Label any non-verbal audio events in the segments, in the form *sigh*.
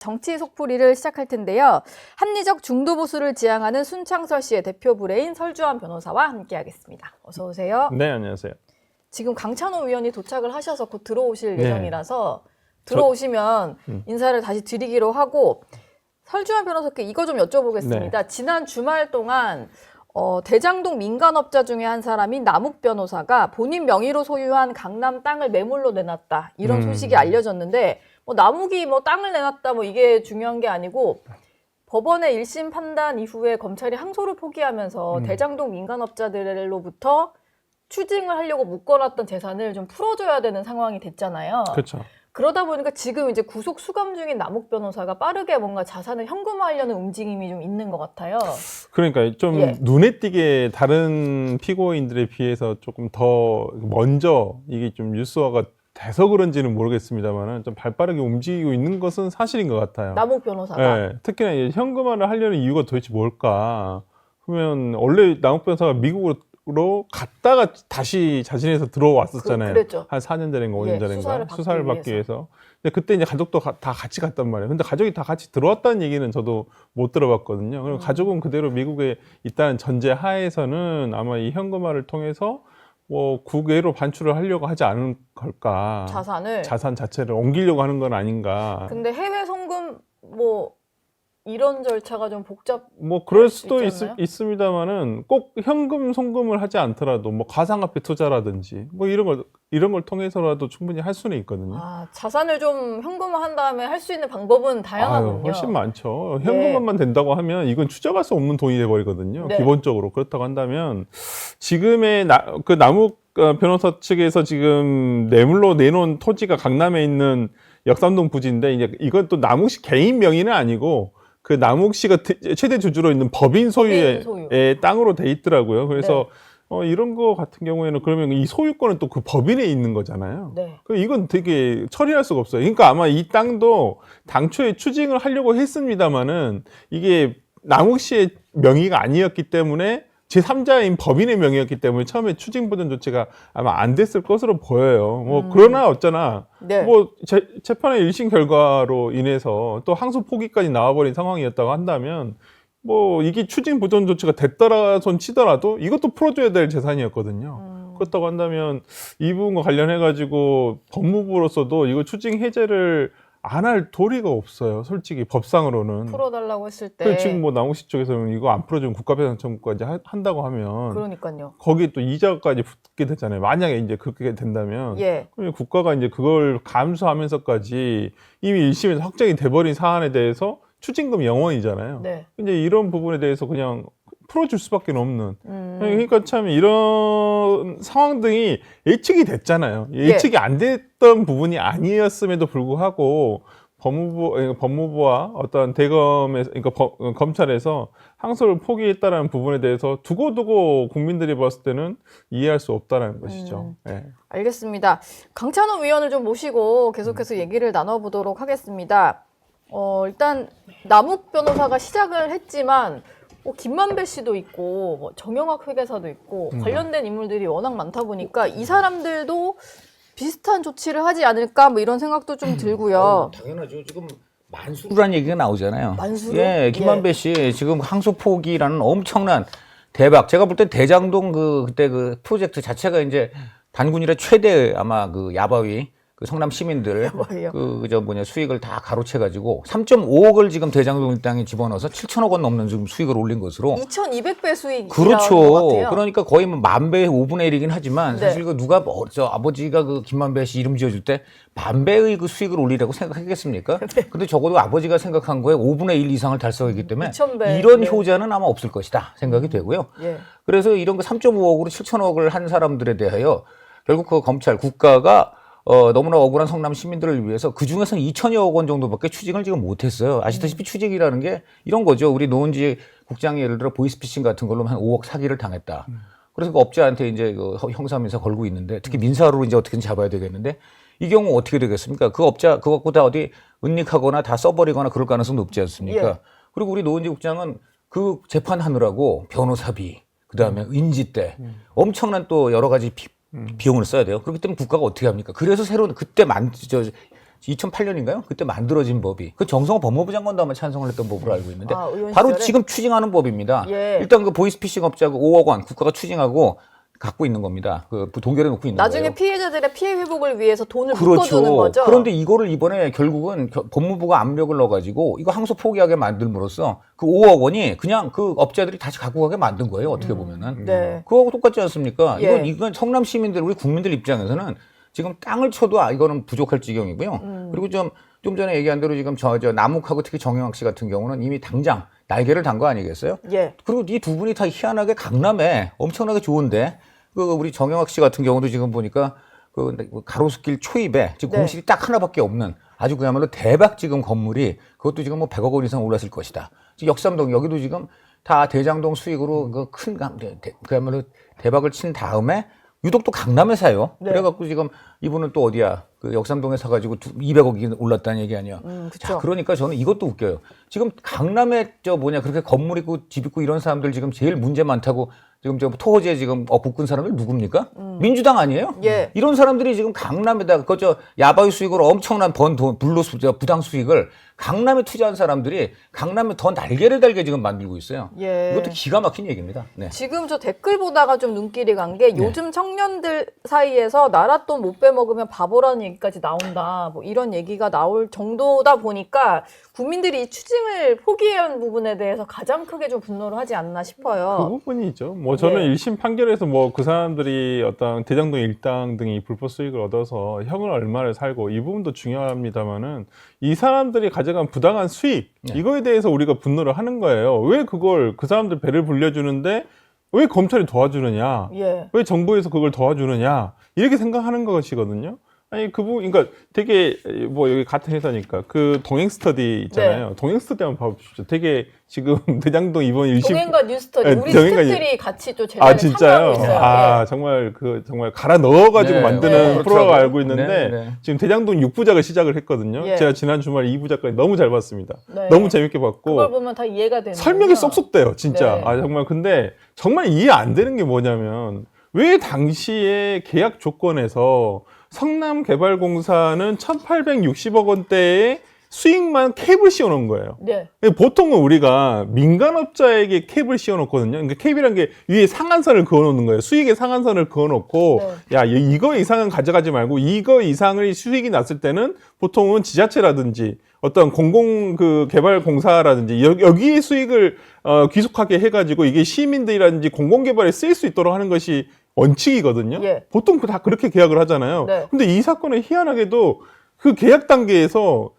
정치 속풀이를 시작할 텐데요. 합리적 중도 보수를 지향하는 순창설 씨의 대표 브레인 설주환 변호사와 함께하겠습니다. 어서 오세요. 네, 안녕하세요. 지금 강찬호 의원이 도착을 하셔서 곧 들어오실 네. 예정이라서 들어오시면 음. 인사를 다시 드리기로 하고 설주환 변호사께 이거 좀 여쭤보겠습니다. 네. 지난 주말 동안 어, 대장동 민간업자 중에 한 사람인 남욱 변호사가 본인 명의로 소유한 강남 땅을 매물로 내놨다 이런 음. 소식이 알려졌는데 뭐 남욱이 뭐 땅을 내놨다 뭐 이게 중요한 게 아니고 법원의 1심 판단 이후에 검찰이 항소를 포기하면서 음. 대장동 민간업자들로부터 추징을 하려고 묶어놨던 재산을 좀 풀어줘야 되는 상황이 됐잖아요. 그렇죠. 그러다 보니까 지금 이제 구속 수감 중인 남욱 변호사가 빠르게 뭔가 자산을 현금화하려는 움직임이 좀 있는 것 같아요. 그러니까 좀 예. 눈에 띄게 다른 피고인들에 비해서 조금 더 먼저 이게 좀 뉴스화가 돼서 그런지는 모르겠습니다만은 좀 발빠르게 움직이고 있는 것은 사실인 것 같아요. 남욱 변호사가. 예, 특히나 이 현금화를 하려는 이유가 도대체 뭘까? 그러면 원래 남욱 변호사가 미국으로 갔다가 다시 자진해서 들어왔었잖아요. 그- 그랬죠. 한 4년 전인가 5년 예, 전인가 수사를 받기 받기 위해서. 근데 그때 이제 가족도 가- 다 같이 갔단 말이에요. 근데 가족이 다 같이 들어왔다는 얘기는 저도 못 들어봤거든요. 그럼 음. 가족은 그대로 미국에 있다는 전제 하에서는 아마 이 현금화를 통해서 뭐 국외로 반출을 하려고 하지 않은 걸까? 자산을. 자산 자체를 옮기려고 하는 건 아닌가? 근데 해외 송금 뭐 이런 절차가 좀 복잡. 뭐 그럴 수도 있? 있습니다만은 꼭 현금 송금을 하지 않더라도 뭐 가상화폐 투자라든지 뭐 이런 걸 이런 걸 통해서라도 충분히 할 수는 있거든요. 아 자산을 좀 현금화한 다음에 할 수 있는 방법은 다양하군요. 아유, 훨씬 많죠. 네. 현금만 된다고 하면 이건 추적할 수 없는 돈이 돼버리거든요. 네. 기본적으로 그렇다고 한다면 지금의 나, 그 남욱 어, 변호사 측에서 지금 뇌물로 내놓은 토지가 강남에 있는 역삼동 부지인데 이제 이건 또 남욱 씨 개인 명의는 아니고 그 남욱 씨가 태- 최대 주주로 있는 법인 소유의 소유. 의 땅으로 돼 있더라고요. 그래서 네. 어, 이런 거 같은 경우에는 그러면 이 소유권은 또 그 법인에 있는 거잖아요. 네. 그 이건 되게 처리할 수가 없어요. 그러니까 아마 이 땅도 당초에 추징을 하려고 했습니다마는 이게 남욱 씨의 명의가 아니었기 때문에 제3자인 법인의 명의였기 때문에 처음에 추징 보전 조치가 아마 안 됐을 것으로 보여요. 뭐 음. 그러나 어쩌나 네. 뭐 재, 재판의 1심 결과로 인해서 또 항소 포기까지 나와버린 상황이었다고 한다면 뭐 이게 추징 보전 조치가 됐더라 손 치더라도 이것도 풀어줘야 될 재산이었거든요. 음, 그렇다고 한다면 이 부분과 관련해 가지고 법무부로서도 이거 추징 해제를 안 할 도리가 없어요. 솔직히 법상으로는. 풀어달라고 했을 때. 그 지금 뭐씨 쪽에서는 이거 안 풀어주면 국가배상 청구까지 하- 한다고 하면 그러니까요. 거기에 또 이자까지 붙게 되잖아요. 만약에 이제 그렇게 된다면 예. 그러면 국가가 이제 그걸 감수하면서까지 이미 1심에서 확정이 돼버린 사안에 대해서 추징금 영원이잖아요. 네. 이제 이런 부분에 대해서 그냥 풀어줄 수밖에 없는 음, 그러니까 참 이런 상황들이 예측이 됐잖아요. 예. 예측이 안 됐던 부분이 아니었음에도 불구하고 법무부 아니, 법무부와 어떤 대검에서 그러니까 법- 어, 검찰에서 항소를 포기했다라는 부분에 대해서 두고두고 국민들이 봤을 때는 이해할 수 없다라는 것이죠. 음. 예. 알겠습니다. 강찬호 위원을 좀 모시고 음. 계속해서 얘기를 나눠보도록 하겠습니다. 어, 일단 남욱 변호사가 시작을 했지만 뭐 김만배 씨도 있고 뭐 정영학 회계사도 있고 음. 관련된 인물들이 워낙 많다 보니까 이 사람들도 비슷한 조치를 하지 않을까 뭐 이런 생각도 좀 들고요. 어, 당연하죠. 지금 만수르란 얘기가 나오잖아요. 만수르? 예, 김만배 씨 지금 항소 포기라는 엄청난 대박. 제가 볼 때 대장동 그 그때 그 프로젝트 자체가 이제 단군일의 최대 아마 그 야바위 그 성남 시민들 *laughs* 야바위요? 그저 뭐냐 수익을 다 가로채 가지고 3.5억을 지금 대장동 땅에 집어넣어서 7천억 원 넘는 지금 수익을 올린 것으로 2,200배 수익 그렇죠. 그러니까 거의 뭐만 배의 5분의 1이긴 하지만 네. 사실 그 누가 뭐 저 아버지가 그 김만배 씨 이름 지어줄 때 만 배의 그 수익을 올리라고 생각하겠습니까? *laughs* 네. 근데 적어도 아버지가 생각한 거에 5분의 1 이상을 달성했기 때문에 2000배. 이런 네. 효자는 아마 없을 것이다 생각이 되고요. 예. 그래서 이런 거 3.5억으로 7천억을 한 사람들에 대하여 결국 그 검찰 국가가 어, 너무나 억울한 성남 시민들을 위해서 그 중에서 2천여억 원 정도밖에 추징을 지금 못했어요. 음. 아시다시피 추징이라는 게 이런 거죠. 우리 노은지 국장이 예를 들어 보이스피싱 같은 걸로 한 5억 사기를 당했다. 음. 그래서 그 업자한테 이제 그 허- 형사민사 걸고 있는데 특히 민사로 이제 어떻게든 잡아야 되겠는데 이 경우 어떻게 되겠습니까? 그 업자 그거 갖고 다 어디 은닉하거나 다 써버리거나 그럴 가능성 높지 않습니까? 예. 그리고 우리 노은지 국장은 그 재판하느라고 변호사비 그다음에 인지대 엄청난 또 여러 가지 비, 비용을 써야 돼요. 그렇기 때문에 국가가 어떻게 합니까? 그래서 새로운 그때 만, 저, 2008년인가요? 그때 만들어진 법이 그 정성호 법무부 장관도 아마 찬성을 했던 법으로 알고 있는데 아, 의원 바로? 지금 추징하는 법입니다. 예. 일단 그 보이스피싱 업자가 5억 원 국가가 추징하고 갖고 있는 겁니다. 그 동결해 놓고 있는 나중에 거예요. 피해자들의 피해 회복을 위해서 돈을 묶어주는 거죠. 그런데 이거를 이번에 결국은 겨- 법무부가 압력을 넣어가지고 이거 항소 포기하게 만들므로써 그 5억 원이 그냥 그 업자들이 다시 갖고 가게 만든 거예요. 어떻게 보면은. 네. 그거하고 똑같지 않습니까? 예. 이건, 이건 성남 시민들, 우리 국민들 입장에서는 지금 땅을 쳐도 아, 이거는 부족할 지경이고요. 음. 그리고 좀, 좀 전에 얘기한 대로 지금 저, 저 남욱하고 특히 정영학 씨 같은 경우는 이미 당장 날개를 단 거 아니겠어요? 예. 그리고 이 두 분이 다 희한하게 강남에 엄청나게 좋은데 그 우리 정영학 씨 같은 경우도 지금 보니까 그 가로수길 초입에 지금 네. 공실이 딱 하나밖에 없는 아주 그야말로 대박 지금 건물이 그것도 지금 뭐 100억 원 이상 올랐을 것이다. 지금 역삼동 여기도 지금 다 대장동 수익으로 그큰 그야말로 대박을 친 다음에 유독 또 강남에 사요. 네. 그래갖고 지금 이분은 또 어디야? 그 역삼동에 사가지고 200억이 올랐다는 얘기 아니야. 음, 그쵸. 자, 그러니까 저는 이것도 웃겨요. 지금 강남에 저 뭐냐 그렇게 건물 있고 집 있고 이런 사람들 지금 제일 문제 많다고 지금 저 토호제 지금 어 북군 사람들 누굽니까? 민주당 아니에요? 예. 이런 사람들이 지금 강남에다 그저 야바이 수익으로 엄청난 번 돈, 불로 부당 수익을 강남에 투자한 사람들이 강남에 더 날개를 달게 지금 만들고 있어요. 예. 이것도 기가 막힌 얘기입니다. 네. 지금 저 댓글 보다가 좀 눈길이 간게 네. 요즘 청년들 사이에서 나라 돈 못 빼먹으면 바보라는 얘기까지 나온다. 뭐 이런 얘기가 나올 정도다 보니까 국민들이 이 추징을 포기한 부분에 대해서 가장 크게 좀 분노를 하지 않나 그 싶어요. 부분이죠. 뭐 저는 예. 일 1심 판결에서 뭐 그 사람들이 어떤 대장동 일당 등이 불법 수익을 얻어서 형을 얼마를 살고 이 부분도 중요합니다만은 이 사람들이 가 져간 부당한 수익 네. 이거에 대해서 우리가 분노를 하는 거예요. 왜 그걸 그 사람들 배를 불려주는데 왜 검찰이 도와주느냐? 예. 왜 정부에서 그걸 도와주느냐? 이렇게 생각하는 것이거든요. 아니 그 부분, 그러니까 되게 뭐 여기 같은 회사니까 그 동행 스터디 있잖아요. 동행 스터디 한번 봐보십시오. 되게 지금 *laughs* 대장동 이번 일심 동행과 뉴스터디 예, 우리 동행과 스태프들이 같이 또 제작에 아 진짜요? 참여하고 있어요. 아 예. 정말 그 정말 갈아 넣어가지고 네, 만드는 네. 프로가 그렇더라고요. 알고 있는데 네, 네. 지금 대장동 6부작을 시작을 했거든요. 예. 제가 지난 주말에 2부작까지 너무 잘 봤습니다. 네. 너무 재밌게 봤고 그걸 보면 다 이해가 되는 설명이 쏙쏙 돼요, 진짜. 네. 아 정말 근데 정말 이해 안 되는 게 뭐냐면 왜 당시에 계약 조건에서 성남개발공사는 1,860억 원대의 수익만 캡을 씌워놓은 거예요. 네. 보통은 우리가 민간업자에게 캡을 씌워놓거든요. 그러니까 캡이란 게 위에 상한선을 그어놓는 거예요. 수익의 상한선을 그어놓고 야 이- 이거 이상은 가져가지 말고 이거 이상의 수익이 났을 때는 보통은 지자체라든지 어떤 공공 그 개발 공사라든지 여, 여기에 수익을 어, 귀속하게 해가지고 이게 시민들이라든지 공공 개발에 쓰일 수 있도록 하는 것이 원칙이거든요. 예. 보통 그다 그렇게 계약을 하잖아요. 네. 근데 이 사건은 희한하게도 그 계약 단계에서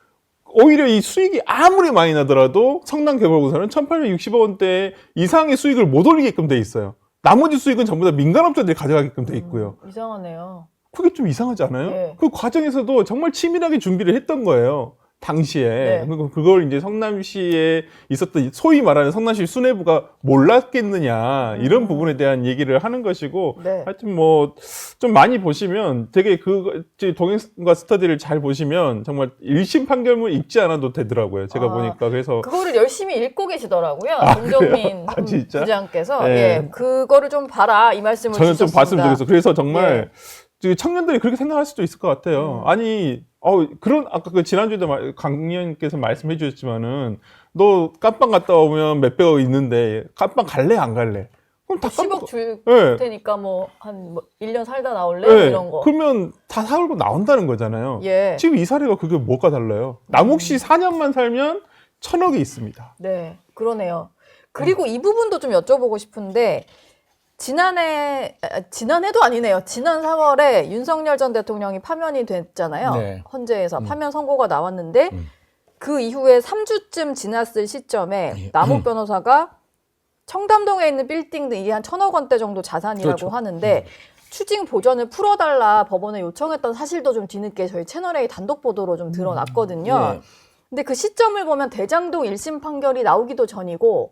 오히려 이 수익이 아무리 많이 나더라도 성남 개발공사는 1,860억 원대 이상의 수익을 못 올리게끔 돼 있어요. 나머지 수익은 전부 다 민간업자들이 가져가게끔 돼 있고요. 음, 이상하네요. 그게 좀 이상하지 않아요? 예. 그 과정에서도 정말 치밀하게 준비를 했던 거예요. 당시에. 네. 그걸 이제 성남시에 있었던 소위 말하는 성남시 수뇌부가 몰랐겠느냐 이런 음. 부분에 대한 얘기를 하는 것이고 네. 하여튼 뭐 좀 많이 보시면 되게 그 동행과 스터디를 잘 보시면 정말 1심 판결문 읽지 않아도 되더라고요. 제가 아, 보니까 그래서 그거를 열심히 읽고 계시더라고요. 아, 정정민 아? 부장께서 네. 예, 그거를 좀 봐라 이 말씀을 저는 좀 주셨습니다. 봤으면 좋겠어. 그래서 정말 예. 청년들이 그렇게 생각할 수도 있을 것 같아요. 음. 아니, 어 그런 아까 그 지난주에도 말- 강 의원께서 말씀해 주셨지만은 너 깜빵 갔다 오면 몇백억 있는데 깜빵 갈래 안 갈래? 그럼 다 10억 줄 예. 테니까 뭐 한 뭐 1년 살다 나올래 예. 이런 거. 그러면 다 사고 나온다는 거잖아요. 예. 지금 이 사례가 그게 뭐가 달라요? 남욱시 4년만 살면 천억이 있습니다. 네, 그러네요. 그리고 이 부분도 좀 여쭤보고 싶은데 지난해 아, 지난해도 아니네요. 지난 3월에 윤석열 전 대통령이 파면이 됐잖아요. 네. 헌재에서 음. 파면 선고가 나왔는데 음. 그 이후에 3주쯤 지났을 시점에 예. 남욱 변호사가 청담동에 있는 빌딩 등 이게 한 천억 원대 정도 자산이라고 그렇죠. 하는데 추징 보전을 풀어달라 법원에 요청했던 사실도 좀 뒤늦게 저희 채널A 단독 보도로 좀 드러났거든요. 예. 근데 그 시점을 보면 대장동 1심 판결이 나오기도 전이고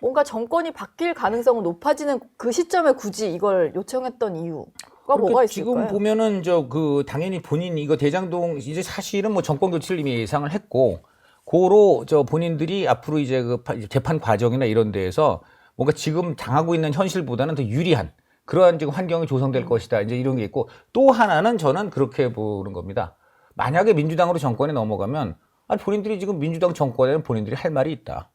뭔가 정권이 바뀔 가능성은 높아지는 그 시점에 굳이 이걸 요청했던 이유 가 뭐가 그러니까 있을까요? 지금 보면은 저 그 당연히 본인 이거 대장동 이제 사실은 뭐 정권 교체를 이미 예상을 했고 고로 저 본인들이 앞으로 이제 그 파- 재판 과정이나 이런 데에서 뭔가 지금 당하고 있는 현실보다는 더 유리한 그러한 지금 환경이 조성될 것이다. 이제 이런 게 있고 또 하나는 저는 그렇게 보는 겁니다. 만약에 민주당으로 정권에 넘어가면 아 본인들이 지금 민주당 정권에는 본인들이 할 말이 있다.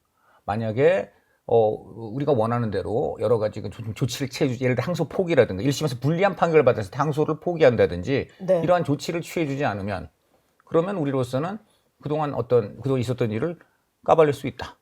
만약에 어 우리가 원하는 대로 여러 가지 그 조- 조치를 취해주지 예를 들어 항소 포기라든가 1심에서 불리한 판결을 받아서 항소를 포기한다든지 네. 이러한 조치를 취해주지 않으면 그러면 우리로서는 그동안 어떤 그동안 있었던 일을 까발릴 수 있다.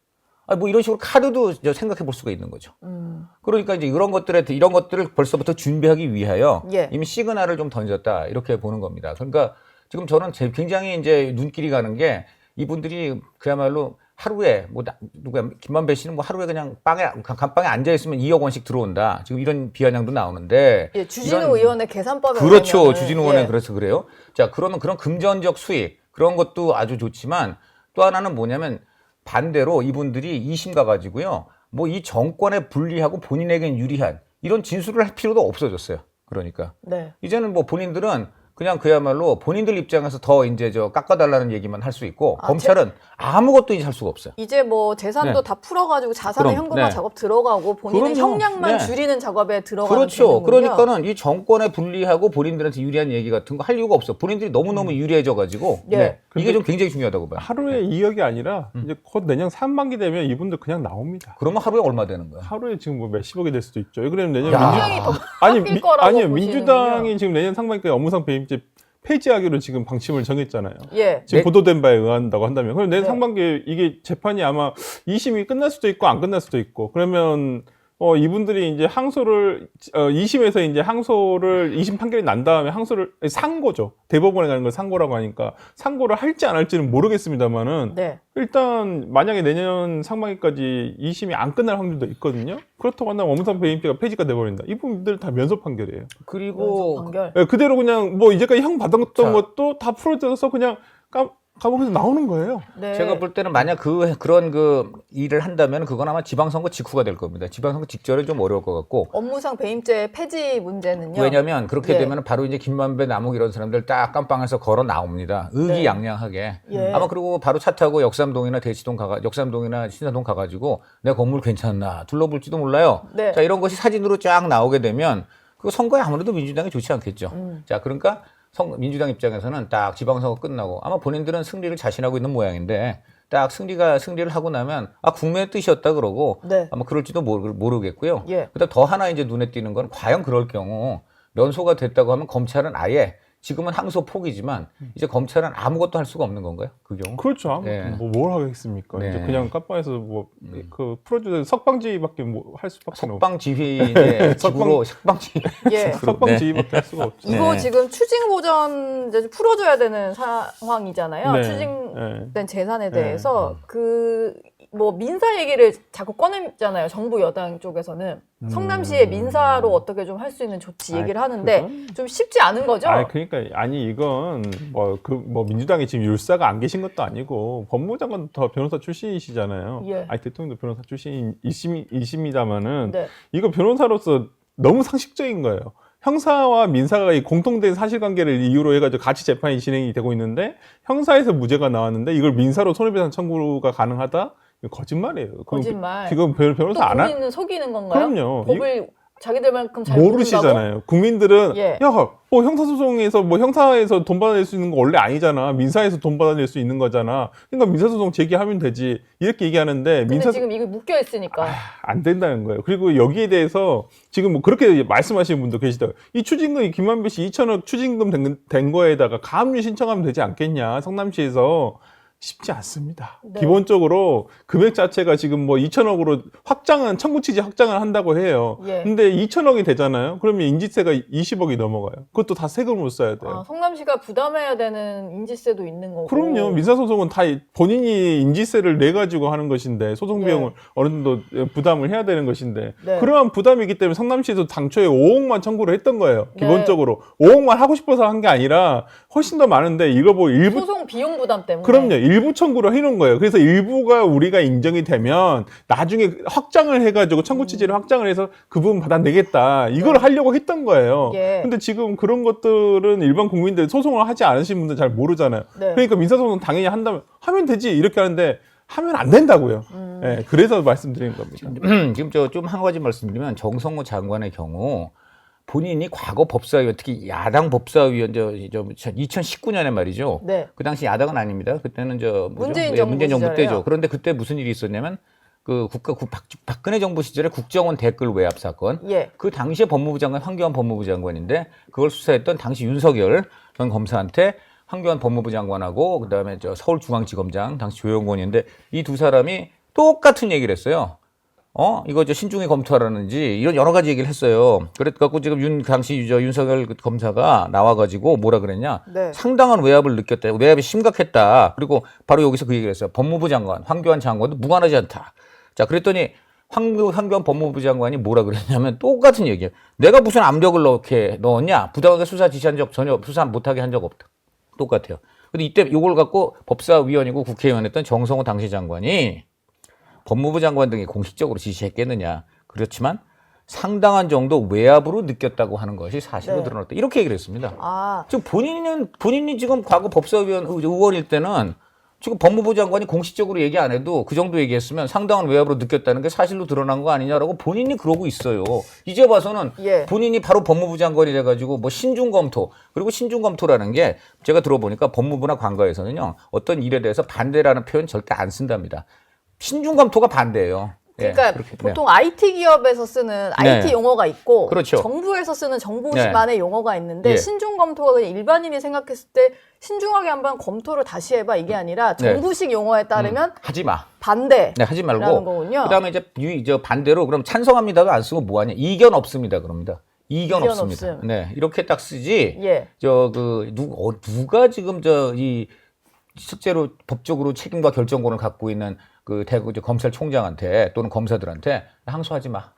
아, 뭐 이런 식으로 카드도 생각해 볼 수가 있는 거죠. 음. 그러니까 이제 이런 것들에 이런 것들을 벌써부터 준비하기 위하여 예. 이미 시그널을 좀 던졌다 이렇게 보는 겁니다. 그러니까 지금 저는 제- 굉장히 이제 눈길이 가는 게 이분들이 그야말로 하루에 뭐 나- 누구야 김만배 씨는 뭐 하루에 그냥 빵에 감방에 앉아 있으면 2억 원씩 들어온다. 지금 이런 비아냥도 나오는데 예, 주진우 이런- 의원의 계산법에 그렇죠. 의하면은, 주진우 의원은 예. 그래서 그래요. 자, 그러면 그런 금전적 수익 그런 것도 아주 좋지만 또 하나는 뭐냐면 반대로 이분들이 이심 가가지고요. 뭐 이 정권에 불리하고 본인에겐 유리한 이런 진술을 할 필요도 없어졌어요. 그러니까 네. 이제는 뭐 본인들은 그냥 그야말로 본인들 입장에서 더 이제 저 깎아달라는 얘기만 할 수 있고 아, 검찰은 아무것도 이제 할 수가 없어요. 이제 뭐 재산도 네. 다 풀어가지고 자산의 그럼, 현금화 네. 작업 들어가고 본인은 그럼요. 형량만 네. 줄이는 작업에 들어가는 그렇죠. 되는군요. 그러니까는 이 정권에 불리하고 본인들한테 유리한 얘기 같은 거 할 이유가 없어. 본인들이 너무 너무 유리해져가지고 예. 네. 이게 좀 굉장히 중요하다고 봐요. 하루에 2억이 아니라 이제 곧 내년 상반기 되면 이분들 그냥 나옵니다. 그러면 하루에 얼마 되는 거야? 하루에 지금 뭐 몇십억이 될 수도 있죠. 그러면 내년 야. 민주 아니 미, 거라고 아니요 보시는군요. 민주당이 지금 내년 상반기에 업무상 배임 죄 폐지하기로 지금 방침을 정했잖아요. 예. 지금 네. 보도된 바에 의한다고 한다면 그럼 내년 네. 상반기에 이게 재판이 아마 2심이 끝날 수도 있고 안 끝날 수도 있고 그러면 어 이분들이 이제 항소를 어 2심에서 이제 항소를 2심 판결이 난 다음에 항소를 아니, 상고죠 대법원에 가는 걸 상고라고 하니까 상고를 할지 안 할지는 모르겠습니다만은 네. 일단 만약에 내년 상반기까지 2심이 안 끝날 확률도 있거든요. 그렇다고 한다면 업무상 배임죄가 폐지가 돼버린다. 이분들 다 면소 판결이에요. 그리고 판결. 예, 그대로 그냥 뭐 이제까지 형 받았던 자. 것도 다 풀어져서 그냥 까, 감옥에서 나오는 거예요. 네. 제가 볼 때는 만약 그 그런 그 일을 한다면 그건 아마 지방선거 직후가 될 겁니다. 지방선거 직전에 좀 어려울 것 같고 업무상 배임죄 폐지 문제는요. 왜냐하면 그렇게 네. 되면 바로 이제 김만배, 남욱 이런 사람들 딱 깜빵에서 걸어 나옵니다. 의기양양하게. 예. 아마 그리고 바로 차 타고 역삼동이나 대치동 가가 역삼동이나 신사동 가가지고 내 건물 괜찮나 둘러볼지도 몰라요. 네. 자 이런 것이 사진으로 쫙 나오게 되면 그 선거에 아무래도 민주당이 좋지 않겠죠. 음. 자 그러니까 성- 민주당 입장에서는 딱 지방선거 끝나고 아마 본인들은 승리를 자신하고 있는 모양인데 딱 승리가 승리를 하고 나면 아 국민의 뜻이었다 그러고 네. 아마 그럴지도 모르, 모르겠고요. 예. 그다음 더 하나 이제 눈에 띄는 건 과연 그럴 경우 면소가 됐다고 하면 검찰은 아예 지금은 항소 포기지만 이제 검찰은 아무것도 할 수가 없는 건가요? 그 경우? 그렇죠. 아무것도 네. 뭐뭘 하겠습니까? 네. 이제 그냥 깜빵에서 뭐그 풀어주는 석방지휘밖에 뭐 할 수밖에 없. 석방 지휘의 지구로 *laughs* 석방 지휘. 예. 석방지휘밖에 할 수가 없죠. 네. 이거 지금 추징 보전 이제 풀어줘야 되는 상황이잖아요. 네. 추징된 네. 재산에 네. 대해서 그 뭐 민사 얘기를 자꾸 꺼내잖아요. 정부 여당 쪽에서는 성남시의 민사로 어떻게 좀 할 수 있는 조치 음. 얘기를 하는데 그건- 좀 쉽지 않은 거죠. 아니 그러니까 아니 이건 뭐 그 뭐 민주당이 지금 율사가 안 계신 것도 아니고 법무장관도 더 변호사 출신이시잖아요. 예. 아니 대통령도 변호사 출신이십니다만은 네. 이거 변호사로서 너무 상식적인 거예요. 형사와 민사가 이 공통된 사실관계를 이유로 해가지고 같이 재판이 진행이 되고 있는데 형사에서 무죄가 나왔는데 이걸 민사로 손해배상 청구가 가능하다? 거짓말이에요. 그건 거짓말. 지금 변- 또 변호사 안 하? 본인은 속이는 건가요? 그럼요. 법을 자기들만큼 잘? 모르시잖아요. 국민들은 예. 야, 뭐 형사소송에서 뭐 형사에서 돈 받아낼 수 있는 거 원래 아니잖아. 민사에서 돈 받아낼 수 있는 거잖아. 그러니까 민사소송 제기하면 되지. 이렇게 얘기하는데 민사 지금 이거 묶여 있으니까. 안 된다는 거예요. 그리고 여기에 대해서 지금 뭐 그렇게 말씀하시는 분도 계시다고. 이 추징금 이 김만배 씨 2천억 추징금 된, 된 거에다가 가압류 신청하면 되지 않겠냐. 성남시에서 쉽지 않습니다. 네. 기본적으로 금액 자체가 지금 뭐 2천억으로 확장은 청구 취지 확장을 한다고 해요. 예. 근데 2천억이 되잖아요. 그러면 인지세가 20억이 넘어가요. 그것도 다 세금으로 써야 돼요. 아, 성남시가 부담해야 되는 인지세도 있는 거고. 그럼요. 민사소송은 다 본인이 인지세를 내 가지고 하는 것인데 소송 네. 비용을 어느 정도 부담을 해야 되는 것인데 네. 그러한 부담이기 때문에 성남시에서 당초에 5억만 청구를 했던 거예요. 네. 기본적으로 5억만 하고 싶어서 한 게 아니라 훨씬 더 많은데 이거 뭐 일부 소송 비용 부담 때문에. 그럼요. 일부 청구를 해놓은 거예요. 그래서 일부가 우리가 인정이 되면 나중에 확장을 해가지고 청구 취지를 확장을 해서 그 부분 받아내겠다. 이걸 네. 하려고 했던 거예요. 예. 근데 지금 그런 것들은 일반 국민들 소송을 하지 않으신 분들 잘 모르잖아요. 네. 그러니까 민사소송 당연히 한다면 하면 되지 이렇게 하는데 하면 안 된다고요. 음. 예, 그래서 말씀드리는 겁니다. 지금 저 좀 한 가지 말씀드리면 정성호 장관의 경우 본인이 과거 법사위원 특히 야당 법사위원 저, 저 2019년에 말이죠. 네. 그 당시 야당은 아닙니다. 그때는 저 뭐죠? 문재인 예, 정부 문재인 정부. 때죠. 그런데 그때 무슨 일이 있었냐면 그 국가 국, 박, 박근혜 정부 시절에 국정원 댓글 외압 사건. 예. 그 당시에 법무부 장관 황교안 법무부 장관인데 그걸 수사했던 당시 윤석열 전 검사한테 황교안 법무부 장관하고 그다음에 저 서울중앙지검장 당시 조영권인데 이 두 사람이 똑같은 얘기를 했어요. 어 이거 저 신중히 검토하라는지 이런 여러 가지 얘기를 했어요. 그래갖고 지금 윤 당시 저 윤석열 그 검사가 나와가지고 뭐라 그랬냐? 네. 상당한 외압을 느꼈다. 외압이 심각했다. 그리고 바로 여기서 그 얘기를 했어요. 법무부 장관 황교안 장관도 무관하지 않다. 자 그랬더니 황교, 황교안 법무부 장관이 뭐라 그랬냐면 똑같은 얘기예요. 내가 무슨 압력을 넣게 넣었냐? 부당하게 수사 지시한 적 전혀 수사 못하게 한 적 없다. 똑같아요. 근데 이때 요걸 갖고 법사위원이고 국회의원 했던 정성호 당시 장관이 법무부 장관 등이 공식적으로 지시했겠느냐. 그렇지만 상당한 정도 외압으로 느꼈다고 하는 것이 사실로 네. 드러났다. 이렇게 얘기를 했습니다. 아, 지금 본인은 본인이 지금 과거 법사위원 의- 의원일 때는 지금 법무부 장관이 공식적으로 얘기 안 해도 그 정도 얘기했으면 상당한 외압으로 느꼈다는 게 사실로 드러난 거 아니냐라고 본인이 그러고 있어요. 이제 봐서는 예. 본인이 바로 법무부 장관이 돼가지고 뭐 신중 검토 그리고 신중 검토라는 게 제가 들어보니까 법무부나 관가에서는요 어떤 일에 대해서 반대라는 표현 절대 안 쓴답니다. 신중 검토가 반대예요. 예, 그러니까 그렇게, 네. 보통 IT 기업에서 쓰는 IT 네. 용어가 있고 그렇죠. 정부에서 쓰는 정부만의 용어가 있는데 예. 신중 검토가 그냥 일반인이 생각했을 때 신중하게 한번 검토를 다시 해봐 이게 아니라 네. 정부식 용어에 따르면 음, 하지 마. 반대. 네, 하지 말고 거군요. 그다음에 이제 유, 저 반대로 그럼 찬성합니다도 안 쓰고 뭐 하냐? 이견 없습니다. 그럽니다. 이견, 이견 없습니다. 없음. 네. 이렇게 딱 쓰지. 예. 저그 누, 어, 누가 지금 저 이 실제로 법적으로 책임과 결정권을 갖고 있는 그 대구 이제 검찰총장한테 또는 검사들한테 항소하지 마.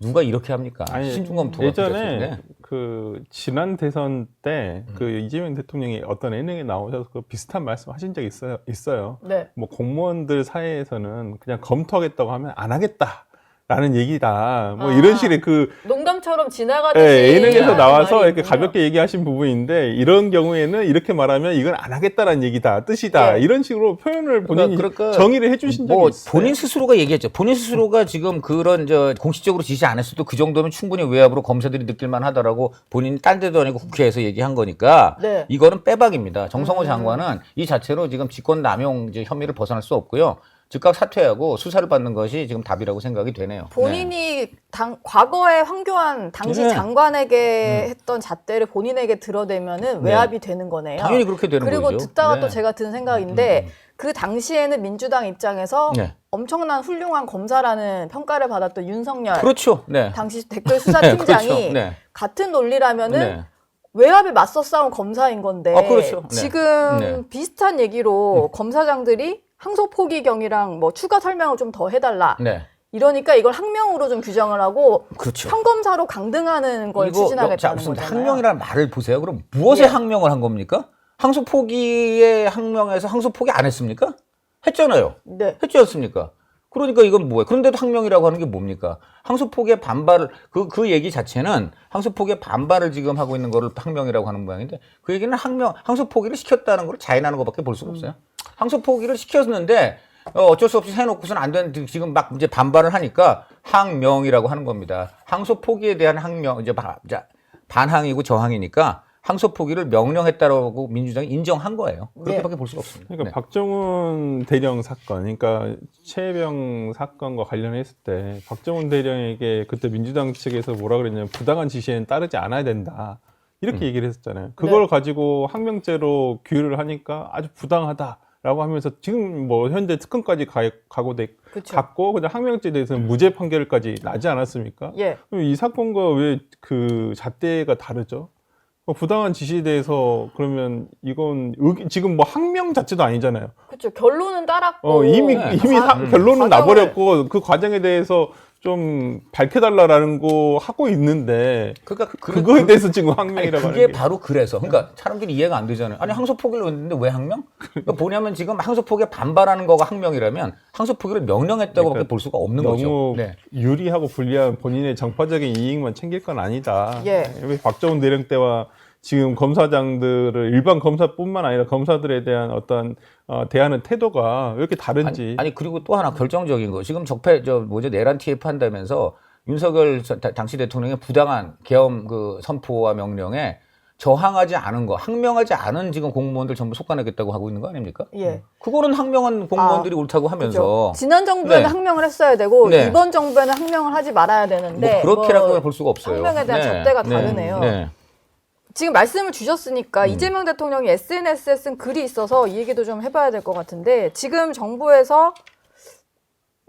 누가 이렇게 합니까? 신중검토가 예전에. 그 지난 대선 때 음. 그 이재명 대통령이 어떤 예능에 나오셔서 그 비슷한 말씀 하신 적이 있어요. 있어요. 네. 뭐 공무원들 사이에서는 그냥 검토하겠다고 하면 안 하겠다 라는 얘기다. 뭐 아. 이런 식의 그 농담처럼 지나가듯이 예, 예능에서 나와서 이렇게. 가볍게 얘기하신 부분인데 이런 경우에는 이렇게 말하면 이건 안 하겠다라는 얘기다 뜻이다 예. 이런 식으로 표현을 본인이 그러니까- 그러니까 정의를 해주신 적이 뭐 있어요. 본인 스스로가 얘기했죠. 본인 스스로가 지금 그런 저 공식적으로 지시 안 했어도 그 정도면 충분히 외압으로 검사들이 느낄만 하다라고 본인이 딴 데도 아니고 국회에서 얘기한 거니까 네. 이거는 빼박입니다. 정성호 음. 장관은 이 자체로 지금 직권 남용 이제 혐의를 벗어날 수 없고요. 즉각 사퇴하고 수사를 받는 것이 지금 답이라고 생각이 되네요. 네. 본인이 당, 과거에 황교안 당시 네. 장관에게 했던 잣대를 본인에게 들어대면은 네. 외압이 되는 거네요. 당연히 그렇게 되는 그리고 거죠. 듣다가 네. 또 제가 든 생각인데 그 당시에는 민주당 입장에서 네. 엄청난 훌륭한 검사라는 평가를 받았던 윤석열 그렇죠. 네. 당시 댓글 *laughs* 수사 네, 팀장이 그렇죠. 네. 같은 논리라면은 네. 외압에 맞서 싸운 검사인 건데 아, 그렇죠. 네. 지금 네. 비슷한 얘기로 검사장들이 항소 포기경이랑 뭐 추가 설명을 좀 더 해달라 네. 이러니까 이걸 항명으로 좀 규정을 하고 그렇죠. 평검사로 강등하는 걸 이거 자, 추진하겠다는 무슨 거잖아요. 항명이라는 말을 보세요. 그럼 무엇에 예. 항명을 한 겁니까? 항소 포기에 항명해서 항소 포기 안 했습니까? 했잖아요. 네. 했지 않습니까? 그러니까 이건 뭐예요? 그런데도 항명이라고 하는 게 뭡니까? 항소 포기의 반발을 그그 얘기 자체는 항소 포기의 반발을 지금 하고 있는 거를 항명이라고 하는 모양인데 그 얘기는 항명 항소 포기를 시켰다는 걸 자인하는 것밖에 볼 수가 없어요. 항소 포기를 시켰는데 어, 어쩔 수 없이 해놓고서는 안 되는 지금 막 이제 반발을 하니까 항명이라고 하는 겁니다. 항소 포기에 대한 항명 이제 바- 자, 반항이고 저항이니까 항소 포기를 명령했다라고 민주당이 인정한 거예요. 그렇게밖에 볼 수가 없습니다. 그러니까 네. 박정훈 대령 사건, 그러니까 최혜병 사건과 관련했을 때 박정훈 대령에게 그때 민주당 측에서 뭐라 그랬냐면 부당한 지시에는 따르지 않아야 된다. 이렇게 음. 얘기를 했었잖아요. 그걸 네. 가지고 항명죄로 규율을 하니까 아주 부당하다 라고 하면서 지금 뭐 현재 특검까지 가, 가고 돼. 갔고 그냥 항명죄에 대해서는 무죄 판결까지 나지 않았습니까? 예. 그럼 이 사건과 왜 그 잣대가 다르죠? 뭐 부당한 지시에 대해서 그러면 이건 의기- 지금 뭐 항명 자체도 아니잖아요. 그렇죠. 결론은 따랐고 어, 이미 네. 이미 과- 사- 결론은 과정을- 나버렸고 그 과정에 대해서 좀 밝혀달라라는 거 하고 있는데 그러니까 그- 그거에 그- 대해서 지금 아니, 항명이라고 그게 하는 게 바로 그래서 그러니까 사람들이 이해가 안 되잖아요. 아니 항소 포기를 했는데 왜 항명? 그러니까 뭐냐면 지금 항소 포기에 반발하는 거가 항명이라면 항소 포기를 명령했다고밖에 그러니까 볼 수가 없는 너무 거죠. 네. 유리하고 불리한 본인의 정파적인 이익만 챙길 건 아니다. 예. 왜 박정훈 대령 때와 지금 검사장들을 일반 검사뿐만 아니라 검사들에 대한 어떤 어, 대하는 태도가 왜 이렇게 다른지 아니, 아니, 그리고 또 하나 결정적인 거 지금 적폐 저 뭐죠 내란 TF 한다면서 윤석열 저- 다- 당시 대통령의 부당한 계엄 그 선포와 명령에 저항하지 않은 거, 항명하지 않은 지금 공무원들 전부 속아내겠다고 하고 있는 거 아닙니까? 예. 그거는 항명한 공무원들이 옳다고 하면서 그죠. 지난 정부에는 네. 항명을 했어야 되고 네. 이번 정부에는 항명을 하지 말아야 뭐 되는데 그렇게라고 뭐 볼 수가 없어요. 항명에 대한 잣대가 다르네요. 네. 지금 말씀을 주셨으니까 음. 이재명 대통령이 SNS에 쓴 글이 있어서 이 얘기도 좀 해봐야 될 것 같은데 지금 정부에서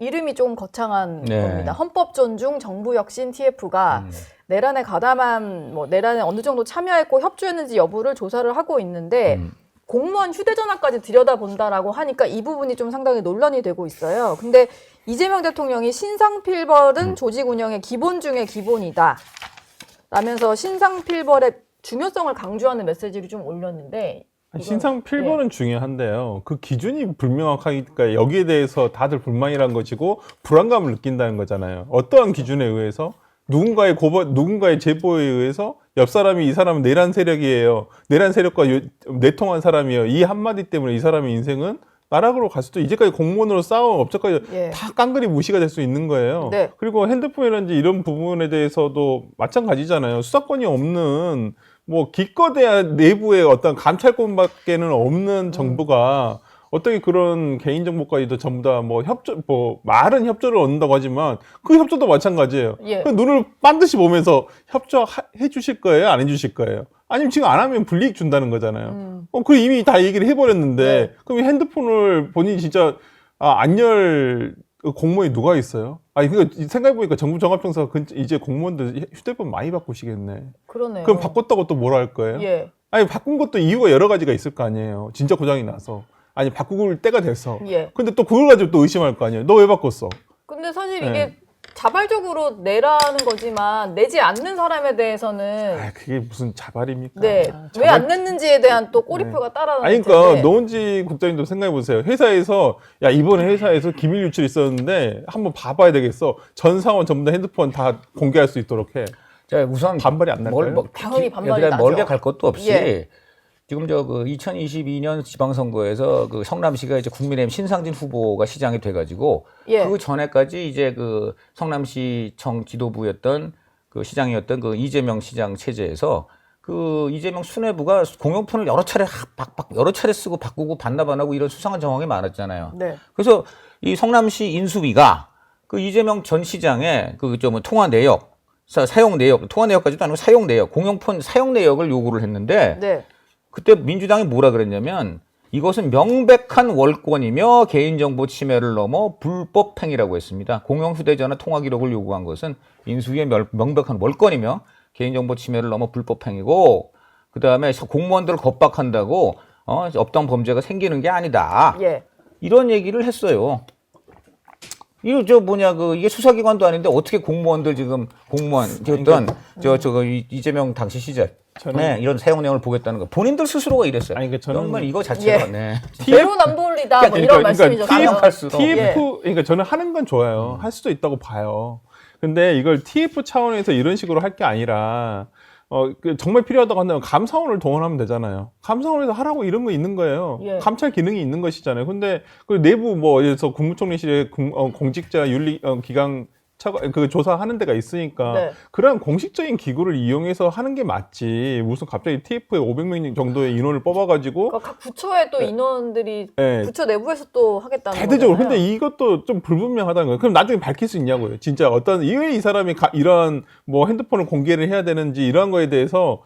이름이 조금 거창한 네. 겁니다. 헌법 존중 정부 혁신 TF가 음. 내란에 가담한 뭐 내란에 어느 정도 참여했고 협조했는지 여부를 조사를 하고 있는데 음. 공무원 휴대전화까지 들여다본다라고 하니까 이 부분이 좀 상당히 논란이 되고 있어요. 근데 이재명 대통령이 신상필벌은 음. 조직 운영의 기본 중의 기본이다. 라면서 신상필벌의 중요성을 강조하는 메시지를 좀 올렸는데 아니, 신상 필벌은 중요한데요. 그 기준이 불명확하니까 여기에 대해서 다들 불만이란 것이고 불안감을 느낀다는 거잖아요. 어떠한 기준에 의해서 누군가의 고발, 누군가의 제보에 의해서 옆 사람이 이 사람은 내란 세력이에요. 내란 세력과 요- 내통한 사람이에요. 이 한마디 때문에 이 사람의 인생은 나락으로 갈 수도 이제까지 공무원으로 싸운 업적까지 예. 다 깡그리 무시가 될 수 있는 거예요. 네. 그리고 핸드폰이라든지 이런 부분에 대해서도 마찬가지잖아요. 수사권이 없는 뭐 기껏해야 내부에 어떤 감찰권밖에는 없는 정부가 어떻게 그런 개인 정보까지도 전부 다 뭐 협조, 뭐 말은 협조를 얻는다고 하지만 그 협조도 마찬가지예요. 예. 그 눈을 반드시 보면서 협조해 주실 거예요? 안 해 주실 거예요? 아니면 지금 안 하면 불이익 준다는 거잖아요. 음. 어, 그 이미 다 얘기를 해버렸는데, 네. 그럼 이 핸드폰을 본인이 진짜, 아, 안열 공무원이 누가 있어요? 아니, 그 생각해보니까 정부 근처 이제 공무원들 휴대폰 많이 바꾸시겠네. 그러네요. 그럼 바꿨다고 또 뭐라 할 거예요? 예. 아니, 바꾼 것도 이유가 여러 가지가 있을 거 아니에요. 진짜 고장이 나서. 아니, 바꾸고 때가 돼서. 예. 근데 또 그걸 가지고 또 의심할 거 아니에요. 너 왜 바꿨어? 근데 사실 네. 이게 자발적으로 내라는 거지만 내지 않는 사람에 대해서는 아, 그게 무슨 자발입니까? 네. 아, 왜안 냈는지에 대한 또 꼬리표가 따라가는 아니, 그러니까 텐데. 노은지 국장님도 생각해 보세요. 회사에서 야 이번에 회사에서 기밀 유출 있었는데 한번 봐봐야 되겠어. 전 사원 전부 다 핸드폰 다 공개할 수 있도록 해. 자, 우선 반발이 안 날까요? 멀- 뭐, 당연히 기- 반발이 나죠. 멀게 갈 것도 없이 예. 지금 저 그 2022년 지방선거에서 그 성남시가 이제 국민의힘 신상진 후보가 시장이 돼가지고 예. 그 전에까지 이제 그 성남시청 지도부였던 그 시장이었던 그 이재명 시장 체제에서 그 이재명 수뇌부가 공용폰을 여러 차례 박, 박, 여러 차례 쓰고 바꾸고 반납 안 하고 이런 수상한 정황이 많았잖아요. 네. 그래서 이 성남시 인수위가 그 이재명 전 시장의 그좀 통화 내역, 사- 사용 내역, 통화 내역까지도 아니고 사용 내역, 공용폰 사용 내역을 요구를 했는데 네. 그때 민주당이 뭐라 그랬냐면 이것은 명백한 월권이며 개인정보 침해를 넘어 불법 행위라고 했습니다. 공용 휴대전화 통화 기록을 요구한 것은 인수위의 멸- 명백한 월권이며 개인정보 침해를 넘어 불법 행위고 그 다음에 공무원들을 겁박한다고 어, 업당 범죄가 생기는 게 아니다. 예. 이런 얘기를 했어요. 이거 저 뭐냐 그 이게 수사기관도 아닌데 어떻게 공무원들 지금 공무원 어떤 저 저거 이- 이재명 당시 시절 저는- 네, 이런 사용 내용을 보겠다는 거 본인들 스스로가 이랬어요. 아니, 그러니까 저는- 정말 이거 자체가 예. 네. 배로 남돌리다 뭐 이런 말씀이죠. TF TF, 예. 그러니까 저는 하는 건 좋아요. 할 수도 있다고 봐요. 근데 이걸 TF 차원에서 이런 식으로 할 게 아니라 어, 그 정말 필요하다고 한다면 감사원을 동원하면 되잖아요. 감사원에서 하라고 이런 거 있는 거예요. 예. 감찰 기능이 있는 것이잖아요. 근데 그 내부 뭐 어디서 국무총리실에 공, 어, 공직자 윤리 어, 기강 차관 그 조사하는 데가 있으니까 네. 그런 공식적인 기구를 이용해서 하는 게 맞지. 무슨 갑자기 TF에 500명 정도의 인원을 뽑아가지고 그러니까 각 부처에 또 인원들이 예, 부처 내부에서 또 하겠다는 대대적으로. 거잖아요. 근데 이것도 좀 불분명하다는 거예요. 그럼 나중에 밝힐 수 있냐고요. 진짜 어떤 왜 이 사람이 가- 이런 뭐 핸드폰을 공개를 해야 되는지 이런 거에 대해서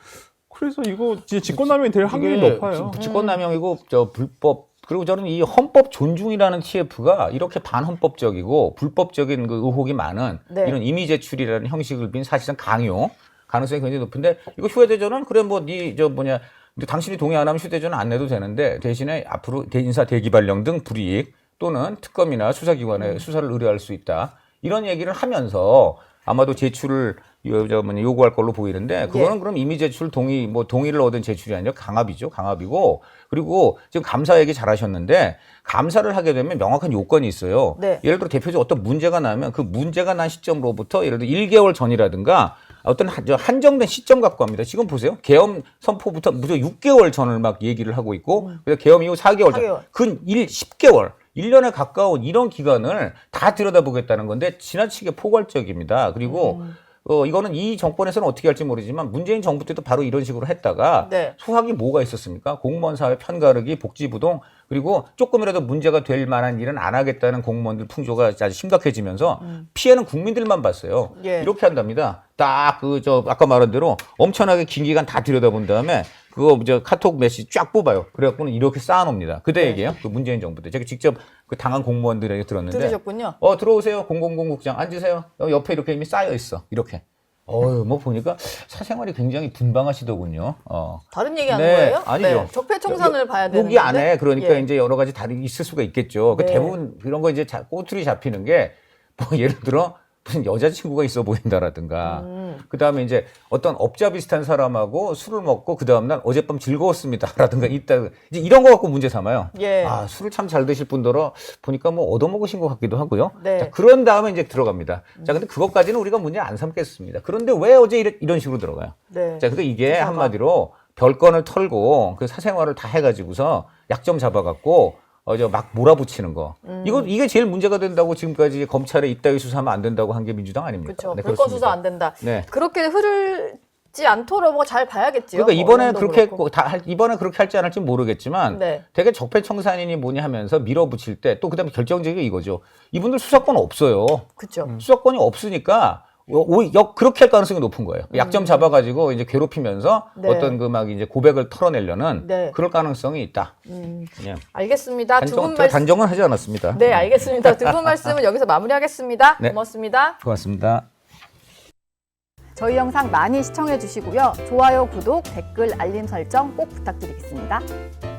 그래서 이거 진짜 직권남용이 될 확률이 높아요. 지- 직권남용이고 저 불법 그리고 저는 이 헌법 존중이라는 TF가 이렇게 반헌법적이고 불법적인 그 의혹이 많은 네. 이런 이미 제출이라는 형식을 빈 사실상 강요 가능성이 굉장히 높은데 이거 휴대전화는 그래 뭐네저 뭐냐 당신이 동의 안 하면 휴대전화 안 내도 되는데 대신에 앞으로 대인사 대기발령 등 불이익 또는 특검이나 수사기관에 음. 수사를 의뢰할 수 있다 이런 얘기를 하면서 아마도 제출을 요- 저 뭐냐 요구할 걸로 보이는데 그거는 예. 그럼 이미 제출 동의 뭐 동의를 얻은 제출이 아니라 강압이죠 강압이고 그리고 지금 감사 얘기 잘하셨는데 감사를 하게 되면 명확한 요건이 있어요. 네. 예를 들어 대표적 어떤 문제가 나면 그 문제가 난 시점으로부터 예를 들어 1개월 전이라든가 어떤 한- 한정된 시점 갖고 합니다. 지금 보세요. 계엄 선포부터 무려 6개월 전을 막 얘기를 하고 있고 그래서 계엄 이후 4개월 전. 음. 4개월. 근 1, 10개월. 1년에 가까운 이런 기간을 다 들여다보겠다는 건데 지나치게 포괄적입니다. 그리고 음. 어, 이거는 이 정권에서는 어떻게 할지 모르지만 문재인 정부 때도 바로 이런 식으로 했다가 네. 수학이 뭐가 있었습니까? 공무원 사회 편가르기, 복지부동 그리고 조금이라도 문제가 될 만한 일은 안 하겠다는 공무원들 풍조가 아주 심각해지면서 피해는 국민들만 봤어요. 음. 예. 이렇게 한답니다. 딱 그 저 아까 말한 대로 엄청나게 긴 기간 다 들여다본 다음에 그거 저 카톡 메시지 쫙 뽑아요. 그래갖고는 이렇게 쌓아놓습니다. 그때 네. 얘기예요. 그 문재인 정부 때 제가 직접 그 당한 공무원들에게 들었는데 들으셨군요. 어 들어오세요 공공공국장 앉으세요 어, 옆에 이렇게 이미 쌓여 있어 이렇게 어유 뭐 보니까 사생활이 굉장히 분방하시더군요 어 다른 얘기 하는 네, 거예요? 아니죠. 네, 적폐청산을 봐야 되는데. 여기 안에 그러니까 예. 이제 여러 가지 다른 있을 수가 있겠죠 그 네. 대부분 이런 거 이제 자- 꼬투리 잡히는 게 뭐 예를 들어 무슨 여자친구가 있어 보인다라든가 음. 그 다음에 이제 어떤 업자 비슷한 사람하고 술을 먹고 그 다음날 어젯밤 즐거웠습니다라든가 있다 이제 이런 거 갖고 문제 삼아요. 예. 아 술을 참 잘 드실 분더러 보니까 뭐 얻어먹으신 것 같기도 하고요. 네. 자, 그런 다음에 이제 들어갑니다. 자 근데 그것까지는 우리가 문제 안 삼겠습니다. 그런데 왜 어제 이런, 이런 식으로 들어가요? 네. 자, 그러니까 이게 조사가. 한마디로 별건을 털고 그 사생활을 다 해가지고서 약점 잡아갖고 어저 막 몰아붙이는 거. 음. 이거 이게 제일 문제가 된다고 지금까지 검찰에 이따위 수사하면 안 된다고 한 게 민주당 아닙니까? 그렇죠. 네, 그렇습니다. 수사 안 된다. 네. 그렇게 흐르지 않도록 뭐잘 봐야겠지요. 그러니까 이번에 그렇게 그렇고. 다 할- 이번에 그렇게 할지 안 할지 모르겠지만 네. 되게 적폐청산이니 뭐니 하면서 밀어붙일 때 또 그다음에 결정적인 게 이거죠. 이분들 수사권 없어요. 그렇죠. 수사권이 없으니까 오, 역 그렇게 할 가능성이 높은 거예요. 약점 잡아가지고 이제 괴롭히면서 음. 네. 어떤 그 막 이제 고백을 털어내려는 네. 그럴 가능성이 있다. 음, 그냥 알겠습니다. 두 단정, 분 제가 말씀. 단정은 하지 않았습니다. 네, 알겠습니다. 두 분 말씀은 *laughs* 여기서 마무리하겠습니다. 네. 고맙습니다. 고맙습니다. 저희 영상 많이 시청해 주시고요. 좋아요, 구독, 댓글, 알림 설정 꼭 부탁드리겠습니다.